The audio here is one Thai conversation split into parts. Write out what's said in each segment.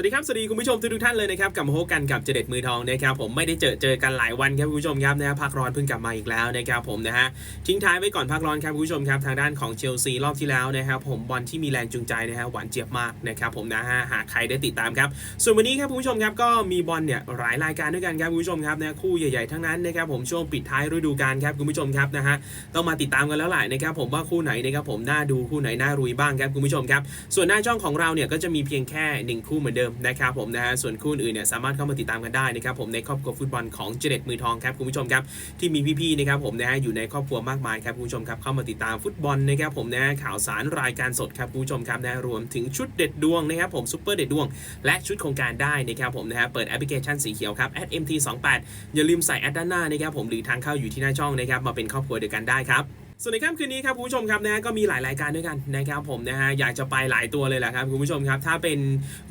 วัสดีครับ สวัสดีคุณผู้ชมทุกท่านเลยนะครับกลับมาพบกันกับเจเด็ดมือทองนะครับผมไม่ได้เจอเจอกันหลายวันครับคุณผู้ชมครับนะฮะพักร้อนเพิ่งกลับมาอีกแล้วนะครับผมนะฮะทิ้งท้ายไว้ก่อนพักร้อนครับคุณผู้ชมครับทางด้านของเชลซีรอบที่แล้วนะครับผมบอลที่มีแรงจูงใจนะฮะหวานเจี๊ยบมากนะครับผมนะฮะหากใครได้ติดตามครับส่วนวันนี้ครับคุณผู้ชมครับก็มีบอลเนี่ยหลายรายการด้วยกันครับคุณผู้ชมครับนะคู่ใหญ่ๆทั้งนั้นนะครับผมช่วงปิดท้ายฤดูกาลครับคุณผู้ชมครับนะฮะต้องมาติดตามกันแล้วแหละนะครับผมว่าคู่ไหนนะครับผมน่าดูคู่ไหนน่ารุยบ้างครับคุณผู้ชมครับส่วนหน้าช่องของเราเนี่ยก็จะมีเพียงแค่หนึ่งคู่เหมือนเดิมนะครับผมนะฮะส่วนคู่อื่นเนี่ยสามารถเข้ามาติดตามกันได้นะครับผมในครอบครัวฟุตบอลของเจเด็ดมือทองครับคุณผู้ชมครับที่มีพี่ๆนะครับผมนะฮะอยู่ในครอบครัวมากมายครับคุณผู้ชมครับเข้ามาติดตามฟุตบอลนะครับผมนะฮะข่าวสารรายการสดครับคุณผู้ชมครับนะรวมถึงชุดเด็ดดวงนะครับผมซุปเปอร์เด็ดดวง และชุดโครงการได้นะครับผมนะฮะเปิดแอปพลิเคชันสีเขียวครับ @mt28 อย่าลืมใส่แอดด้านหน้านะครับผมหรือทางเข้าอยู่ที่หน้าช่องนะครับมาเป็นครอบครัวเดียวกันได้ครับ ส่วนในค่ำคืนนี้ครับคุณผู้ชมครับนะฮะก็มีหลายรายการด้วยกันนะครับผมนะฮะอยากจะไปหลายตัวเลยแหละครับคุณผู้ชมครับถ้าเป็น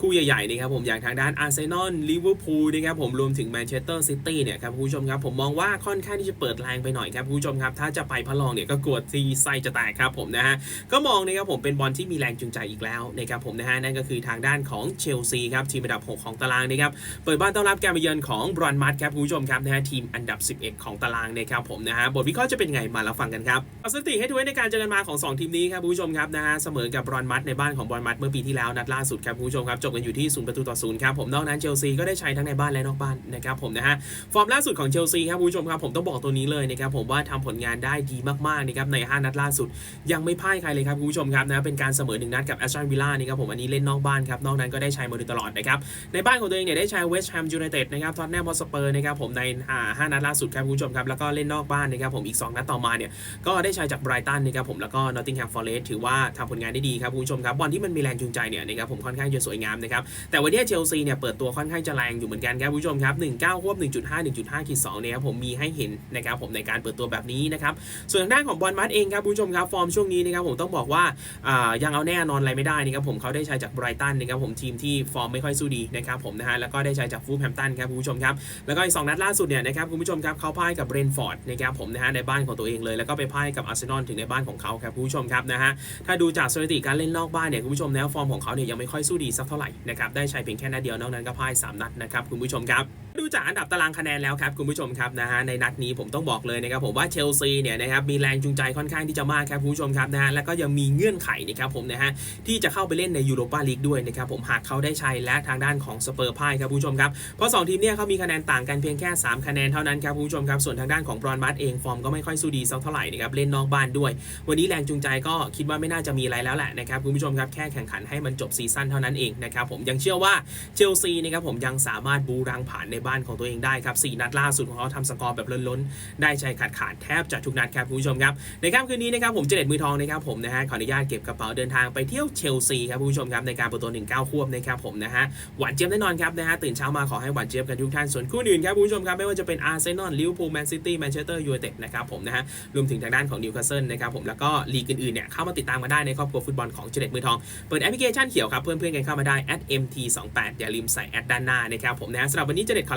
คู่ใหญ่ๆนะครับผมอย่างทางด้านอาร์เซนอลลิเวอร์พูลนะครับผมรวมถึงแมนเชสเตอร์ซิตี้เนี่ยครับคุณผู้ชมครับผมมองว่าค่อนข้างที่จะเปิดแรงไปหน่อยครับคุณผู้ชมครับถ้าจะไปพะลองเนี่ยก็กลัวทีไส้จะแตกครับผมนะฮะก็มองนะครับผมเป็นบอลที่มีแรงจูงใจอีกแล้วนะครับผมนะฮะนั่นก็คือทางด้านของเชลซีครับทีมอันดับ 6 ของตารางนะครับเปิดบ้านต้อนรับการมาเยือนของบรอนมัดครับคุณผู้ชมครับนะฮะทีมอันดับ 11 ของตารางนะครับผมนะฮะบทวิเคราะห์จะเป็นไงมาแล้วฟังกันครับเอาสถิติให้ดูไว้ในการเจอกันมาของ 2 ทีมนี้ครับผู้ชมครับนะฮะเสมอกับบรอนมัดในบ้านของบรอนมัดเมื่อปีที่แล้วนัดล่าสุดครับผู้ชมครับจบกันอยู่ที่0ประตูต่อ0ครับผมนอกนั้นเชลซีก็ได้ใช้ทั้งในบ้านและนอกบ้านนะครับผมนะฮะฟอร์มล่าสุดของเชลซีครับผู้ชมครับผมต้องบอกตัวนี้เลยนะครับผมว่าทำผลงานได้ดีมากๆนะครับใน 5 นัดล่าสุด ยังไม่พ่ายใครเลยครับผู้ชมครับนะเป็นการเสมอหนึ่งนัดกับแอสตันวิลล่านี่ครับผมอันนี้เล่นนอกบ้านครับนอกนั้นก็ได้ใช้มาโดยตลอดนะครับในบ้านของตัวเองเนี่ยได้ใช้เวสต์แฮมยูไนเต็ดนะครับทอตแนมฮอสเปอร์นะครับผมในห้านัดล่าสุดครับผู้ชมครับแล้วก็เล่นนอกบ้านนะครับผมอีก 2 นัดต่อมาเนี่ยก็ไได้ใช้จากไบรตันนะครับผมแล้วก็นอตติงแฮมฟอร์เรสถือว่าทำผลงานได้ดีครับคุณผู้ชมครับบอลที่มันมีแรงจูงใจเนี่ยนะครับผมค่อนข้างจะสวยงามนะครับแต่วันนี้เชลซีเนี่ยเปิดตัวค่อนข้างจะแรงอยู่เหมือนกันครับคุณผู้ชมครับ19ควบ1.5 1.5ขีด2เนี่ยครับผมมีให้เห็นนะครับผมในการเปิดตัวแบบนี้นะครับส่วนทางด้านของบอลมัดเองครับคุณผู้ชมครับฟอร์มช่วงนี้นะครับผมต้องบอกว่ายังเอาแน่นอนอะไรไม่ได้นะครับผมเขาได้ใช้จากไบรตันนะครับผมทีมที่ฟอร์มไม่ค่อยสู้ดีนะครับผมนะฮะแล้วก็ได้ใช้จากฟูลแฮมตันครับคุณผู้ชมครับแล้วก็อีกสองนัดล่าสุดเนี่ยนะครับคุณผู้ชมครับเขาพ่ายกับเบรนฟอร์ดนะครับผมนะฮะในบ้านของตัวเองเลยแล้วก็ไปพ่ายกับอาร์เซนอลถึงในบ้านของเขาครับคุณผู้ชมครับนะฮะถ้าดูจากสถิติการเล่นนอกบ้านเนี่ยคุณผู้ชมแนวฟอร์มของเขาเนี่ยยังไม่ค่อยสู้ดีสักเท่าไหร่นะครับได้ใช้เพียงแค่นัดเดียวนอกนั้นก็พ่ายสามนัดนะครับคุณผู้ชมครับ ดูจากอันดับตารางคะแนนแล้วครับคุณผู้ชมครับนะฮะในนัดนี้ผมต้องบอกเลยนะครับผมว่าเชลซีเนี่ยนะครับมีแรงจูงใจค่อนข้างที่จะมากครับคุณผู้ชมครับนะฮะแล้วก็ยังมีเงื่อนไขนะครับผมนะฮะที่จะเข้าไปเล่นในยูโรปาลีกด้วยนะครับผมหากเขาได้ชัยและทางด้านของสเปอร์พ่ายครับคุณผู้ชมครับเพราะสองทีมเนี่ยเขามีคะแนนต่างกันเพียงแค่ 3 คะแนนเท่านั้นครับคุณผู้ชมครับส่วนทางด้านของบรอนบัตเองฟอร์มก็ไม่ค่อยสู้ดีสักเท่าไหร่นะครับเล่นนอกบ้านด้วย วันนี้แรงจูงใจก็คิดว่าไม่น่าจะมีอะไรแล้วแหละนะครับคุณผู้ชมครับแค่แข่งขันให้มันจบซีซั่นเท่านั้นเองนะครับผมยังเชื่อว่าเชลซีนะครับผมยังสามารถบูรังผ่านในบ้านของตัวเองได้ครับสี่นัดล่าสุดของเขาทำสกอร์แบบล้นๆ ได้ชัยขาดขาดแทบจะทุกนัดครับคุณผู้ชมครับ ในค่ำคืนนี้นะครับผมเจเด็ดมือทองนะครับผมนะฮะขออนุญาตเก็บกระเป๋าเดินทางไปเที่ยวเชลซีครับคุณผู้ชมครับในการปิดตัว19ควบนะครับผมนะฮะหวานเจี๊ยบแน่นอนครับนะฮะตื่นเช้ามาขอให้หวานเจี๊ยบกันทุกท่านส่วนคู่อื่นครับคุณผู้ชมครับไม่ว่าจะเป็นอาร์เซนอลลิเวอร์พูลแมนซิตี้แมนเชสเตอร์ยูไนเต็ดนะครับผมนะฮะรวมถึงทางด้านของนิวคาสเซิลนะครับผมแล้วก็ลีกอื่นๆเนี่ยเข้ามาติดตามมาได้ในครอบครัวฟุตบอลของเจเด็ดมือทองเปิดแอปพลิเคชันเขียวครับเพื่อนๆกันเข้ามาได้ @mt28 อย่าลืมใส่แอดด้านหน้านะครับผมนะฮะสำหรับวันนี้เจเด็ดขอ